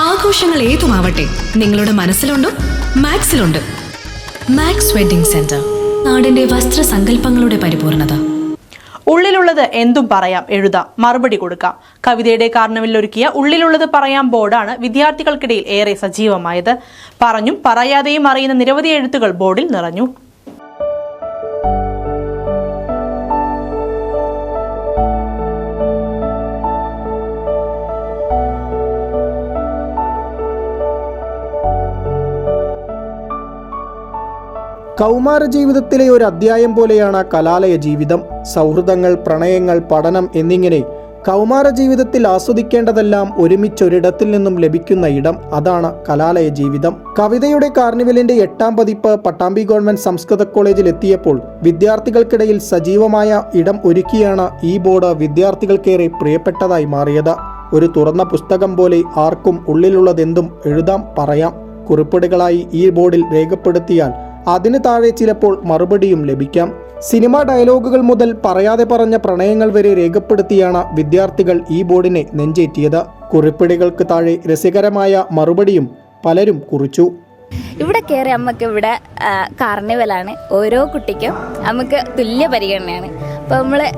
ആഘോഷങ്ങൾ ഏതുമാവട്ടെ നിങ്ങളുടെ മനസ്സിലുണ്ടോ മാക്സിലുണ്ട്. മാക്സ് വെഡിംഗ് സെന്റർ നാടിന്റെ വസ്ത്ര വസ്ത്രസങ്കല്പങ്ങളുടെ പരിപൂർണത. ഉള്ളിലുള്ളത് എന്തും പറയാം എഴുതാം മറുപടി കൊടുക്കാം. കവിതയുടെ കാരണവിൽ ഒരുക്കിയ ഉള്ളിലുള്ളത് പറയാം ബോർഡാണ് വിദ്യാർത്ഥികൾക്കിടയിൽ ഏറെ സജീവമായത്. പറഞ്ഞും പറയാതെയും അറിയുന്ന നിരവധി എഴുത്തുകൾ ബോർഡിൽ നിറഞ്ഞു. കൗമാര ജീവിതത്തിലെ ഒരു അധ്യായം പോലെയാണ് കലാലയ ജീവിതം. സൗഹൃദങ്ങൾ പ്രണയങ്ങൾ പഠനം എന്നിങ്ങനെ കൗമാര ജീവിതത്തിൽ ആസ്വദിക്കേണ്ടതെല്ലാം ഒരുമിച്ചൊരിടത്തിൽ നിന്നും ലഭിക്കുന്ന ഇടം അതാണ് കലാലയ ജീവിതം. കവിതയുടെ കാർണിവലിന്റെ എട്ടാം പതിപ്പ് പട്ടാമ്പി ഗവൺമെന്റ് സംസ്കൃത കോളേജിൽ എത്തിയപ്പോൾ വിദ്യാർത്ഥികൾക്കിടയിൽ സജീവമായ ഇടം ഒരുക്കിയാണ് ഈ ബോർഡ് വിദ്യാർത്ഥികൾക്കേറെ പ്രിയപ്പെട്ടതായി മാറിയത്. ഒരു തുറന്ന പുസ്തകം പോലെ ആർക്കും ഉള്ളിലുള്ളതെന്തും എഴുതാം പറയാം. കുറിപ്പുകളായി ഈ ബോർഡിൽ രേഖപ്പെടുത്തിയാൽ അതിന് താഴെ ചിലപ്പോൾ മറുപടിയും ലഭിക്കാം. സിനിമാ ഡയലോഗുകൾ മുതൽ പറയാതെ പറഞ്ഞ പ്രണയങ്ങൾ വരെ രേഖപ്പെടുത്തിയാണ് വിദ്യാർത്ഥികൾ ഈ ബോർഡിനെ നെഞ്ചേറ്റിയത്. കുറിപ്പിടികൾക്ക് താഴെ രസകരമായ മറുപടിയും പലരും കുറിച്ചു. ഇവിടെ കയറി അമ്മയ്ക്ക് ഇവിടെ കാർണിവലാണ്. ഓരോ കുട്ടിക്കും നമുക്ക് തുല്യ പരിഗണനയാണ്. അപ്പോൾ നമ്മൾ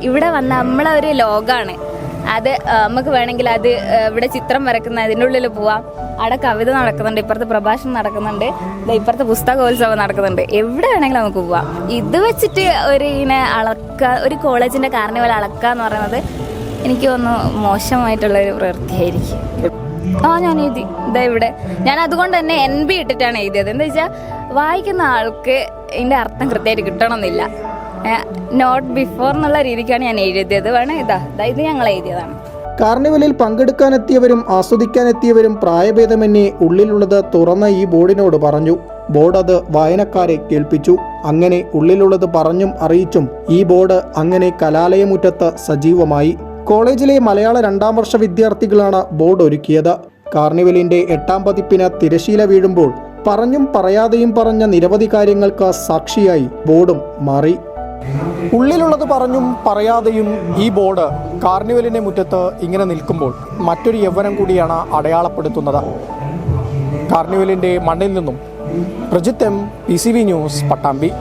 ഇവിടെ വന്ന നമ്മളെ ഒരു ലോകമാണ് അത് നമുക്ക് വേണമെങ്കിൽ അത് ഇവിടെ ചിത്രം വരക്കുന്ന അതിന്റെ ഉള്ളിൽ പോവാം. അവിടെ കവിത നടക്കുന്നുണ്ട് ഇപ്പുറത്തെ പ്രഭാഷണം നടക്കുന്നുണ്ട് ഇപ്പുറത്ത് പുസ്തകോത്സവം നടക്കുന്നുണ്ട്. എവിടെ വേണമെങ്കിലും നമുക്ക് പോവാം. ഇത് വെച്ചിട്ട് ഒരു ഇങ്ങനെ അളക്ക ഒരു കോളേജിന്റെ കാർണിവൽ അളക്കുക എന്ന് പറയുന്നത് എനിക്ക് തോന്നുന്നു മോശമായിട്ടുള്ള ഒരു പ്രവൃത്തിയായിരിക്കും. ആ ഞാൻ എഴുതി. ഇതാ ഇവിടെ. ഞാൻ അതുകൊണ്ട് തന്നെ എൻ ബി ഇട്ടിട്ടാണ് എഴുതിയത്. എന്താ വെച്ചാൽ വായിക്കുന്ന ആൾക്ക് ഇതിന്റെ അർത്ഥം കൃത്യമായിട്ട് കിട്ടണമെന്നില്ല. നോട്ട് ബിഫോർ എന്നുള്ള രീതിക്കാണ് ഞാൻ എഴുതിയത്. വേണം ഇതാ ഇതാ ഞങ്ങൾ എഴുതിയതാണ്. കാർണിവലിൽ പങ്കെടുക്കാനെത്തിയവരും ആസ്വദിക്കാനെത്തിയവരും പ്രായഭേദമന്യേ ഉള്ളിലുള്ളത് തുറന്ന ഈ ബോർഡിനോട് പറഞ്ഞു. ബോർഡ് അത് വായനക്കാരെ കേൾപ്പിച്ചു. അങ്ങനെ ഉള്ളിലുള്ളത് പറഞ്ഞും അറിയിച്ചും ഈ ബോർഡ് അങ്ങനെ കലാലയമുറ്റത്ത് സജീവമായി. കോളേജിലെ മലയാള രണ്ടാം വർഷ വിദ്യാർത്ഥികളാണ് ബോർഡ് ഒരുക്കിയത്. കാർണിവലിന്റെ എട്ടാം പതിപ്പിന് തിരശീല വീഴുമ്പോൾ പറഞ്ഞും പറയാതെയും പറഞ്ഞ നിരവധി കാര്യങ്ങൾക്ക് സാക്ഷിയായി ബോർഡും മാറി. ഉള്ളിലുള്ളത് പറഞ്ഞും പറയാതെയും ഈ ബോർഡ് കാർണിവലിന്റെ മുറ്റത്ത് ഇങ്ങനെ നിൽക്കുമ്പോൾ മറ്റൊരു യൗവനം കൂടിയാണ് അടയാളപ്പെടുത്തുന്നത്. കാർണിവലിന്റെ മണ്ണിൽ നിന്നും പ്രജിത്തം പി ന്യൂസ് പട്ടാമ്പി.